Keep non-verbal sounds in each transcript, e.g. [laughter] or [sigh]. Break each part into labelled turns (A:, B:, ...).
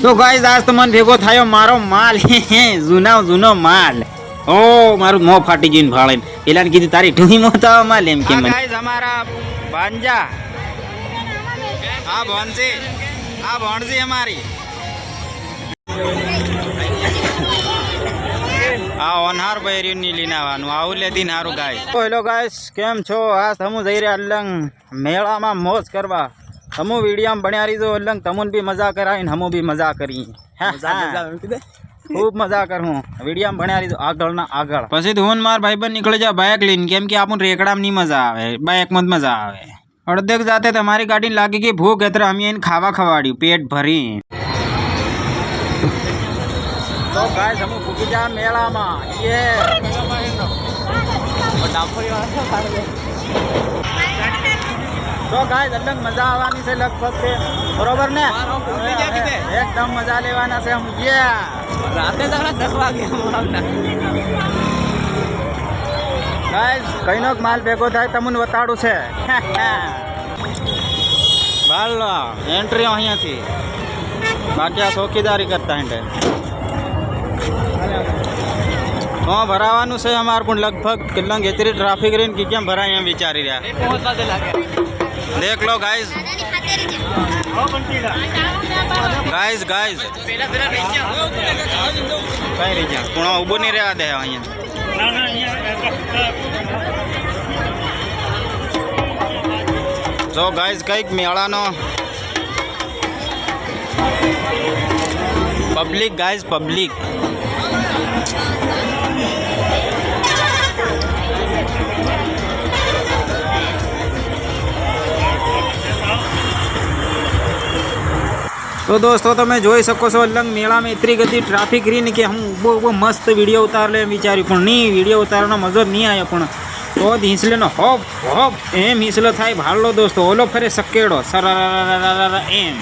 A: તો ગાઈઝ આજ તો મને ભેગો થયો મારો માલ [laughs] જૂના જૂનો માલ ઓ મારું મોં ફાટી ગયું ભાળે પેલા કીધું તારી ઢૂહી મોં તો માલ એમ કે ગાઈઝ અમારા ભાંજા આ ભોનજી આ ભોણજી અમારી આ ઓનહાર બૈરીની લઈને આવવાનું આવું લેતી હારું ગાય હેલો ગાઈસ કેમ છો આ તમુ જઈ રહ્યા અલંગ મેળામાં મોજ કરવા તમુ વિડીયામાં બન્યા રહીજો અલંગ તમુન બી મજા કરાવીને હમુ બી મજા કરી હા, હા. ખૂબ મજા કરું વિડીયામાં ભણ્યા રહીજો આગળ ના આગળ પછી તો હું ને માર ભાઈબંધ નીકળી જા બાઇક લઈને કેમ કે આપણને રેકડામાં નહીં મજા આવે બાઇકમાં જ મજા આવે અડધેક જાતે તમારી ગાડી લાગી ગઈ ભૂખ એટલે અમે એને ખાવા ખવાડ્યું પેટ ભરી તો ગાય સમૂહ ફૂકી જા મેળામાં યે [laughs] તો ગાય અલગ મજા આવવાની છે લગભગ છે બરોબર ને એકદમ મજા લેવાના છે અમે યે
B: રાતે તકડા દસ વાગે
A: ગાઈસ કઈનો માલ ભેગો થાય તમને બતાડું છે બાલ એન્ટ્રી અહીંયાથી બાકી આ ચોકીદારી કરતા હેંડે હા ભરાવાનું છે અમારે પણ લગભગ કેટલા ગેતરી ટ્રાફિક રહીને કે કેમ ભરાય એમ વિચારી રહ્યા
B: પહોંચવા लो गाइस રહી ગયા
A: પણ ઊભો નહીં રહેવા દે અહીંયા. જો ગાઈઝ કંઈક મેળાનો પબ્લિક ગાઈઝ પબ્લિક તો દોસ્તો, તમે જોઈ શકો છો લંગ મેળામાં એટલી બધી ટ્રાફિક રહી ને કે હું બહુ બહુ મસ્ત વીડિયો ઉતાર લે એમ વિચાર્યું. પણ નહીં વીડિયો ઉતારવાનો મજો નહીં આવ્યો પણ. તો જ હિંસલેનો હોપ હોપ એમ હિંસલો થાય. ભાડલો દોસ્તો, ઓલો ફરે સકેડો. સર એમ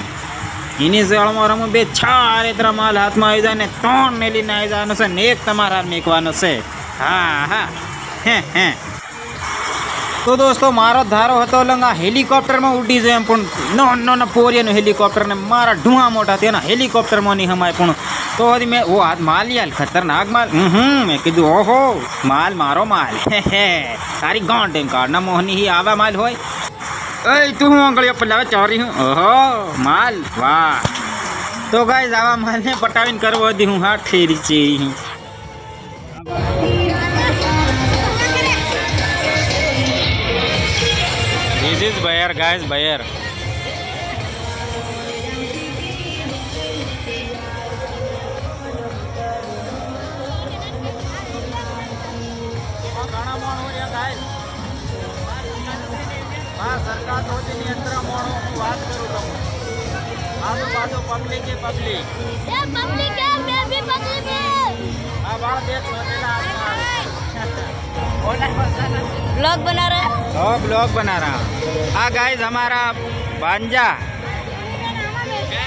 A: એની જળમાં રમું બે ચાર એતરા માલ હાથમાં આવી જાય ને ત્રણ મેલીને આવી જવાનો છે ને એક તમારા મેકવાનો છે હા હા હે હે તો દોસ્તો મારો ધારો હતો લંગ આ હેલિકોપ્ટરમાં ઉડી જાય એમ પણ નો નો નો પોરિયાનું હેલિકોપ્ટર ને મારા ઢુઆ મોટા તેના હેલિકોપ્ટરમાં નહીં હમાય પણ તો હજી મેં ઓ આ માલ યાર ખતરનાક માલ હમ હમ મેં કીધું ઓહો માલ મારો માલ [laughs] હે હે તારી ગાંઠ એમ કાઢના મોહની હી આવા માલ હોય એ તું હું આંગળીઓ પલાવે ચોરી હું ઓહો માલ વાહ તો ગાઈઝ આવા માલને પટાવીને કરવો હતી હું હા ઠેરી છે This is buyer guys buyer સરકાર ધોતી નિયંત્રણ મોણો હું વાત કરું તમને આજુ બાજુ પબ્લિક એ પબ્લિક
C: પબ્લિક
A: આ બાળ દેશ વધેલા
C: ब्लॉग बना रहा है
A: हाँ ब्लॉग बना रहा हाँ गाइस हमारा भांजा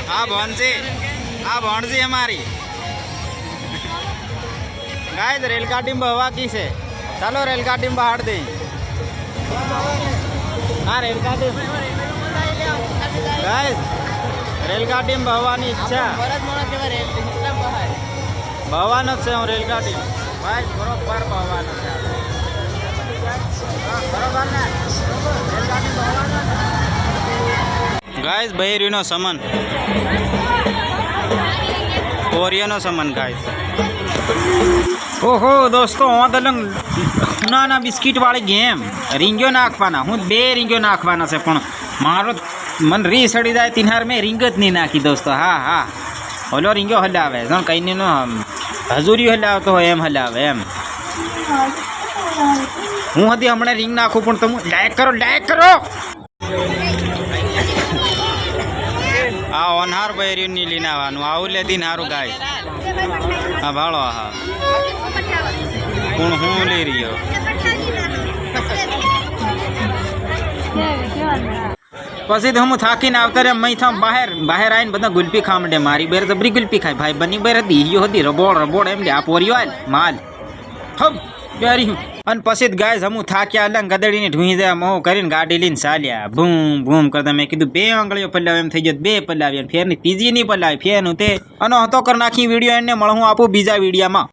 A: हाँ भौनसी हाँ भौनसी हमारी गाइस रेलगाड़ी में हवा की से चलो रेलगाड़ी में बाहर दे हाँ रेलगाड़ी गाइस રેલગાડી માં ભવાની ઈચ્છા
B: ભરત મોણા કેવા રે સિસ્ટમ બહાર
A: ભવાનો જ છે હું રેલગાડી ભાઈ બરોબર ભવાનો છે ગાઈસ બહેરીનો સમન કોરિયાનો સમન ગાઈસ ઓહો દોસ્તો હું દલંગ નાના બિસ્કિટ વાળી ગેમ રીંગ્યો નાખવાના હું બે રીંગ્યો નાખવાના છે પણ મારો મન રી સડી જાય તિનાર મેં રીંગ જ નહીં નાખી દોસ્તો હા હા ઓલો રીંગ્યો હલાવે જાણ કઈ નો હજુરી હલાવતો હોય એમ હલાવે એમ હું હતી હમણાં રિંગ નાખું, પણ તમે લાયક કરો લાયક કરો. આ ઓનહાર બૈરીની લઈને આવવાનું. આવું લેતી નારું ગાય. હા ભાળો હા. કોણ હું લઈ રહ્યો? પછી તો હું થાકીને આવતા રે મય થામ બહાર. બહાર આવીને બધા ગુલપી ખાવા માંડે મારી બેર જબરી ગુલપી ખાય. ભાઈ બની બેર હતી ઈયો હતી રબોડ રબોડ એમ લે. આ પોરિયો માલ. હબ બેરી હું. અને પછી ગાય હું થાક્યા એટલે ગદડીને ઢૂંઈ દે મોહ કરીને ગાડી લઈને ચાલ્યા. ભૂમ ભૂમ કરતા મેં કીધું, બે આંગળીઓ પલ્લાવ, એમ થઈ ગયો, બે પલ્લાવી ફેરની ત્રીજી નહીં પલ્લાવી ફેરનું તે. અને હતો કર નાખી વીડિયો, એને મળું આપું બીજા વિડીયામાં.